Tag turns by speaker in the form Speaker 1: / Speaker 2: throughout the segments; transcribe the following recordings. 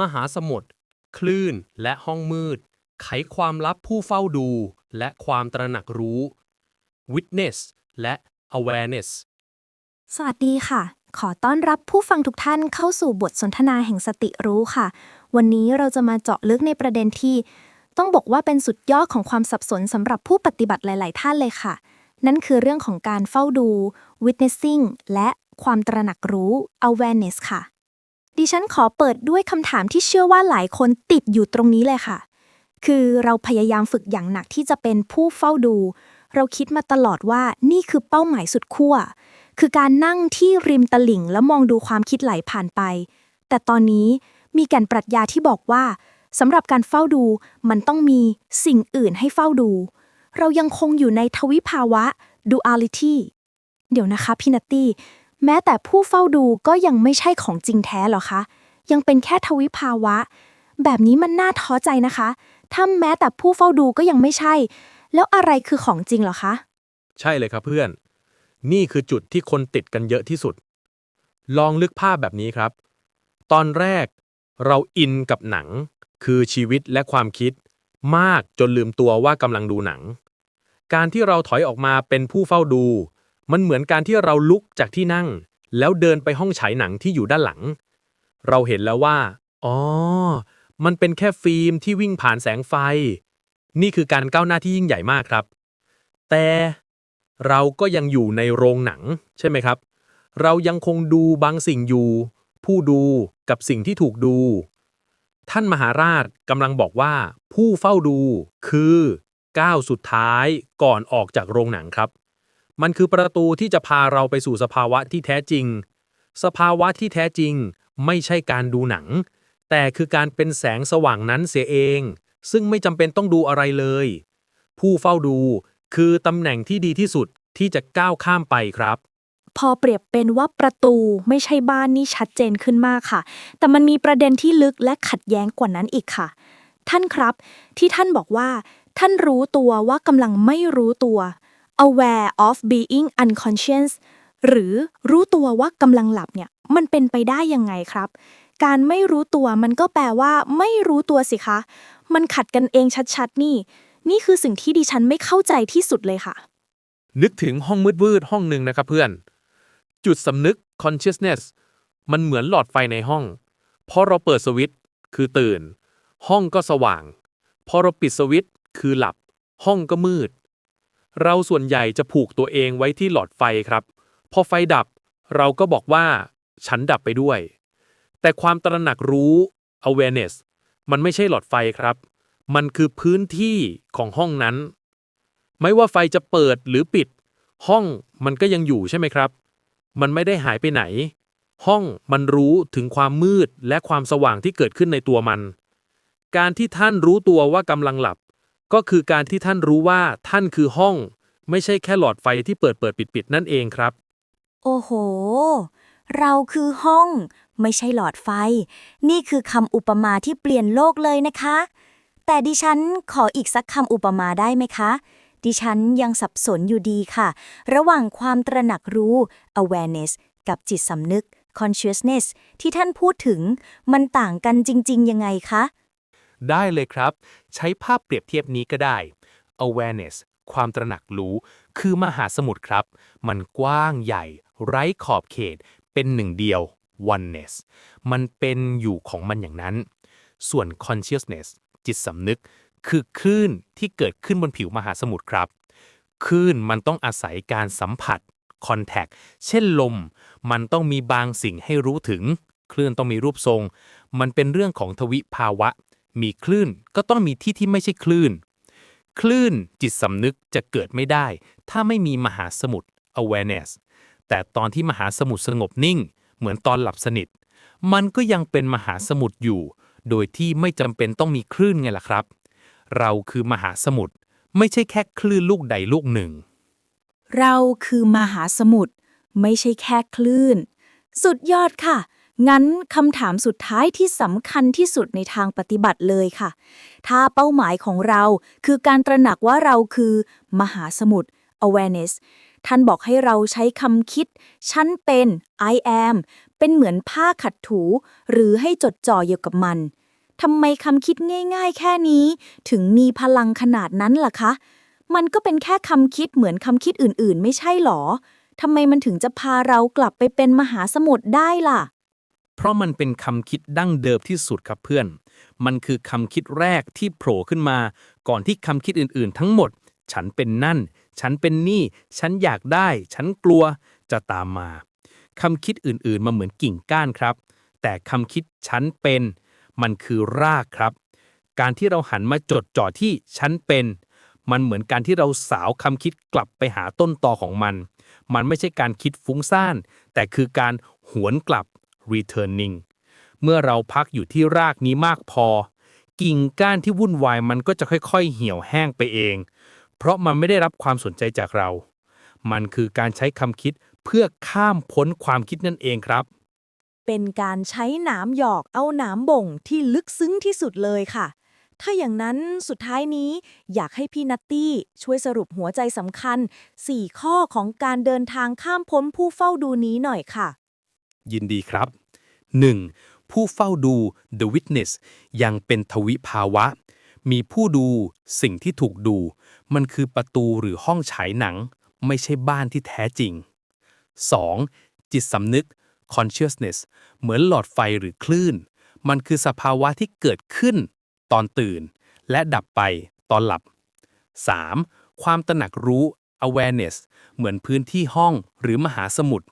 Speaker 1: มหาสมุทรคลื่นและห้องมืด ไขความลับผู้เฝ้าดู และความตระหนักรู้ witness และ awareness
Speaker 2: สวัสดีค่ะ ขอต้อนรับผู้ฟังทุกท่านเข้าสู่บทสนทนาแห่งสติรู้ค่ะ วันนี้เราจะมาเจาะลึกในประเด็นที่ ต้องบอกว่าเป็นสุดยอดของความสับสนสำหรับผู้ปฏิบัติหลาย ๆ ท่านเลยค่ะ นั่นคือเรื่องของการเฝ้าดู witnessing และความตระหนักรู้ awareness ค่ะ ดิฉันขอเปิดด้วยคำถามที่เชื่อว่าหลายคนติดอยู่ตรงนี้เลยค่ะ คือเราพยายามฝึกอย่างหนักที่จะเป็นผู้เฝ้าดู เราคิดมาตลอดว่านี่คือเป้าหมายสุดขั้ว คือการนั่งที่ริมตลิ่งแล้วมองดูความคิดไหลผ่านไป แต่ตอนนี้มีแก่นปรัชญาที่บอกว่าสำหรับการเฝ้าดูมันต้องมีสิ่งอื่นให้เฝ้าดู เรายังคงอยู่ในทวิภาวะ duality เดี๋ยวนะคะพี่นัตตี้ แม้แต่ผู้เฝ้าดูก็ยังไม่ใช่ของจริงแท้หรอคะ ยังเป็นแค่ทวิภาวะ แบบนี้มันน่าท้อใจนะคะ ถ้าแม้แต่ผู้เฝ้าดูก็ยังไม่ใช่ แล้วอะไรคือของจริงหรอคะ
Speaker 1: ใช่เลยครับเพื่อน นี่คือจุดที่คนติดกันเยอะที่สุด ลองลึกภาพแบบนี้ครับ ตอนแรกเราอินกับหนัง คือชีวิตและความคิด มากจนลืมตัวว่ากำลังดูหนัง การที่เราถอยออกมาเป็นผู้เฝ้าดู มันเหมือนการที่เราลุกจากที่นั่ง แล้วเดินไปห้องฉายหนังที่อยู่ด้านหลัง เราเห็นแล้วว่า อ๋อ มันเป็นแค่ฟิล์มที่วิ่งผ่านแสงไฟ นี่คือการก้าวหน้าที่ยิ่งใหญ่มากครับ แต่เราก็ยังอยู่ในโรงหนังใช่ไหมครับ เรายังคงดูบางสิ่งอยู่ ผู้ดูกับสิ่งที่ถูกดู ท่านมหาราชกำลังบอกว่าผู้เฝ้าดูคือก้าวสุดท้ายก่อนออกจากโรงหนังครับ มันคือประตูที่จะพาเราไปสู่สภาวะที่แท้จริง สภาวะที่แท้จริง ไม่ใช่การดูหนัง แต่คือการเป็นแสงสว่างนั้นเสียเอง ซึ่งไม่จำเป็นต้องดูอะไรเลย ผู้เฝ้าดูคือตำแหน่งที่ดีที่สุดที่จะก้าวข้ามไปครับ
Speaker 2: พอเปรียบเป็นว่าประตูไม่ใช่บ้านนี่ชัดเจนขึ้นมากค่ะ แต่มันมีประเด็นที่ลึกและขัดแย้งกว่านั้นอีกค่ะ ท่านครับ ที่ท่านบอกว่า ท่านรู้ตัวว่ากำลังไม่รู้ตัว aware of being unconscious หรือรู้ตัวว่ากำลังหลับเนี่ยมันเป็นไปได้ยังไงครับ การไม่รู้ตัวมันก็แปลว่า ไม่รู้ตัวสิคะ มันขัดกันเองชัดๆ นี่ นี่คือสิ่งที่ดิฉันไม่เข้าใจที่สุดเลยค่ะ
Speaker 1: นึกถึงห้องมืดๆห้องหนึ่งนะครับเพื่อน จุดสำนึก consciousness มันเหมือนหลอดไฟในห้องพอเราเปิดสวิตช์คือตื่น ห้องก็สว่าง พอเราปิดสวิตช์คือหลับ ห้องก็มืด เราส่วนใหญ่จะผูกตัวเองไว้ที่หลอดไฟครับ พอไฟดับ เราก็บอกว่า ฉันดับไปด้วย แต่ความตระหนักรู้ awareness มันไม่ใช่หลอดไฟครับ มันคือพื้นที่ของห้องนั้น ไม่ว่าไฟจะเปิดหรือปิด ห้องมันก็ยังอยู่ใช่ไหมครับ มันไม่ได้หายไปไหน ห้องมันรู้ถึงความมืดและความสว่างที่เกิดขึ้นในตัวมัน การที่ท่านรู้ตัวว่ากำลังหลับ ก็คือการที่ท่านรู้ว่าท่านคือห้อง ไม่ใช่แค่หลอดไฟที่เปิดเปิดปิดปิดนั่นเองครับ
Speaker 3: โอ้โห เราคือห้อง ไม่ใช่หลอดไฟ นี่คือคำอุปมาที่เปลี่ยนโลกเลยนะคะ แต่ดิฉันขออีกสักคำอุปมาได้ไหมคะ ดิฉันยังสับสนอยู่ดีค่ะ ระหว่างความตระหนักรู้ awareness กับจิตสำนึก consciousness ที่ท่านพูดถึง มันต่างกันจริง ๆ ยังไงคะ
Speaker 1: ได้เลยครับ ใช้ภาพเปรียบเทียบนี้ก็ได้ awareness ความตระหนักรู้ คือมหาสมุทรครับ มันกว้างใหญ่ ไร้ขอบเขต เป็นหนึ่งเดียว oneness มันเป็นอยู่ของมันอย่างนั้น ส่วน consciousness จิตสำนึก คือคลื่นที่เกิดขึ้นบนผิวมหาสมุทรครับ คลื่นมันต้องอาศัยการสัมผัส contact เช่นลม มันต้องมีบางสิ่งให้รู้ถึง คลื่นต้องมีรูปทรง มันเป็นเรื่องของทวิภาวะ มีคลื่นก็ต้องมีที่ที่ไม่ใช่คลื่น คลื่นจิตสำนึกจะเกิดไม่ได้ ถ้าไม่มีมหาสมุทร awareness แต่ตอนที่มหาสมุทรสงบนิ่ง เหมือนตอนหลับสนิท มันก็ยังเป็นมหาสมุทรอยู่ โดยที่ไม่จำเป็นต้องมีคลื่นไงล่ะครับ เราคือมหาสมุทรไม่ใช่แค่คลื่นลูกใดลูกหนึ่ง
Speaker 2: เราคือมหาสมุทรไม่ใช่แค่คลื่น สุดยอดค่ะ งั้นคำถามสุดท้ายที่สำคัญที่สุดในทางปฏิบัติเลยค่ะ ถ้าเป้าหมายของเราคือการตระหนักว่าเราคือ มหาสมุทร awareness ท่านบอกให้เราใช้คำคิด ฉันเป็น I am
Speaker 4: เป็นเหมือนผ้าขัดถู หรือให้จดจ่ออยู่กับมัน ทำไมคำคิดง่าย ๆ แค่นี้ ถึงมีพลังขนาดนั้นล่ะคะ มันก็เป็นแค่คำคิดเหมือนคำคิดอื่นๆ ไม่ใช่หรอทำไมมันถึงจะพาเรากลับไปเป็นมหาสมุทรได้ล่ะ
Speaker 1: เพราะมันเป็นคำคิดดั้งเดิมที่สุดครับเพื่อน มันคือคำคิดแรกที่โผล่ขึ้นมา ก่อนที่คำคิดอื่นๆ ทั้งหมด ฉันเป็นนั่น ฉันเป็นนี่ ฉันอยากได้ ฉันกลัว จะตามมาคำคิดอื่นๆ มาเหมือนกิ่งก้านครับ แต่คำคิดฉันเป็น มันคือรากครับ การที่เราหันมาจดจ่อที่ฉันเป็น มันเหมือนการที่เราสาวคำคิดกลับไปหาต้นตอของมัน มันไม่ใช่การคิดฟุ้งซ่าน แต่คือการหวนกลับ returning เมื่อเราพักอยู่ที่รากนี้มากพอ กิ่งก้านที่วุ่นวายมันก็จะค่อยๆ เหี่ยวแห้งไปเอง เพราะมันไม่ได้รับความสนใจจากเรา มันคือการใช้คำคิดเพื่อข้ามพ้นความคิดนั่นเองครับ
Speaker 3: เป็นการใช้หนามหยอกเอาหนามบ่งที่ลึกซึ้งที่สุดเลยค่ะ ถ้าอย่างนั้นสุดท้ายนี้อยากให้พี่นัตตี้ช่วยสรุปหัวใจสำคัญ 4 ข้อของการเดินทางข้ามพ้นผู้เฝ้าดูนี้หน่อยค่ะ
Speaker 1: ยินดีครับ 1. ผู้เฝ้าดู the witness ยังเป็นทวิภาวะ มีผู้ดูสิ่งที่ถูกดู มันคือประตูหรือห้องฉายหนัง ไม่ใช่บ้านที่แท้จริง 2. จิตสำนึก consciousness เหมือนหลอดไฟหรือคลื่น มันคือสภาวะที่เกิดขึ้น ตอนตื่น และดับไปตอนหลับ 3. ความตระหนักรู้ awareness เหมือนพื้นที่ห้องหรือมหาสมุทร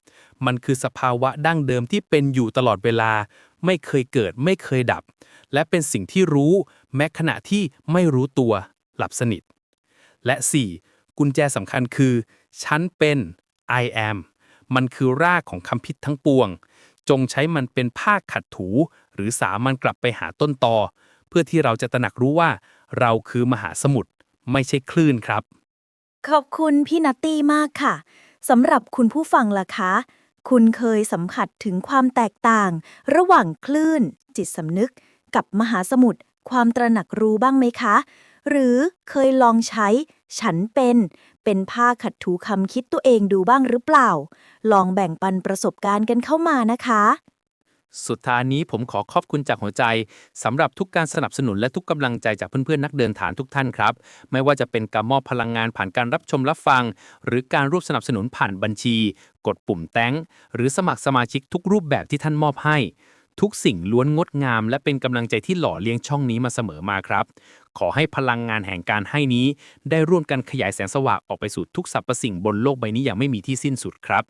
Speaker 1: มันคือสภาวะดั้งเดิมที่เป็นอยู่ตลอดเวลา ไม่เคยเกิดไม่เคยดับ และเป็นสิ่งที่รู้แม้ขณะที่ไม่รู้ตัว หลับสนิท และ 4. กุญแจสำคัญคือ ฉันเป็น I am มันคือรากของคำพิษทั้งปวง จงใช้มันเป็นผ้าขัดถู หรือสามันกลับไปหาต้นตอ เพื่อที่เราจะตระหนักรู้ว่า เราคือมหาสมุทรไม่ใช่คลื่นครับ
Speaker 3: ขอบคุณพี่นัตตี้มากค่ะสำหรับคุณผู้ฟังล่ะคะ คุณเคยสัมผัสถึงความแตกต่าง ระหว่างคลื่น จิตสำนึก กับมหาสมุทรความตระหนักรู้บ้างไหมคะ หรือเคยลองใช้ ฉันเป็น เป็นผ้าขัดถูคำคิดตัวเองดูบ้างหรือเปล่า ลองแบ่งปันประสบการณ์กันเข้ามานะคะ
Speaker 1: สุดท้ายนี้ผมขอขอบคุณจากหัวใจสำหรับทุกการสนับสนุนและทุกกำลังใจจากเพื่อนๆ นักเดินฐานทุกท่านครับ ไม่ว่าจะเป็นการมอบพลังงานผ่านการรับชมรับฟัง หรือการร่วมสนับสนุนผ่านบัญชี กดปุ่มแต้งหรือสมัครสมาชิกทุกรูปแบบที่ท่านมอบให้ ทุกสิ่งล้วนงดงาม และเป็นกำลังใจที่หล่อเลี้ยงช่องนี้มาเสมอมาครับ ขอให้พลังงานแห่งการให้นี้ ได้ร่วมกันขยายแสงสว่างออกไปสู่ทุกสรรพสิ่งบนโลกใบนี้อย่างไม่มีที่สิ้นสุดครับ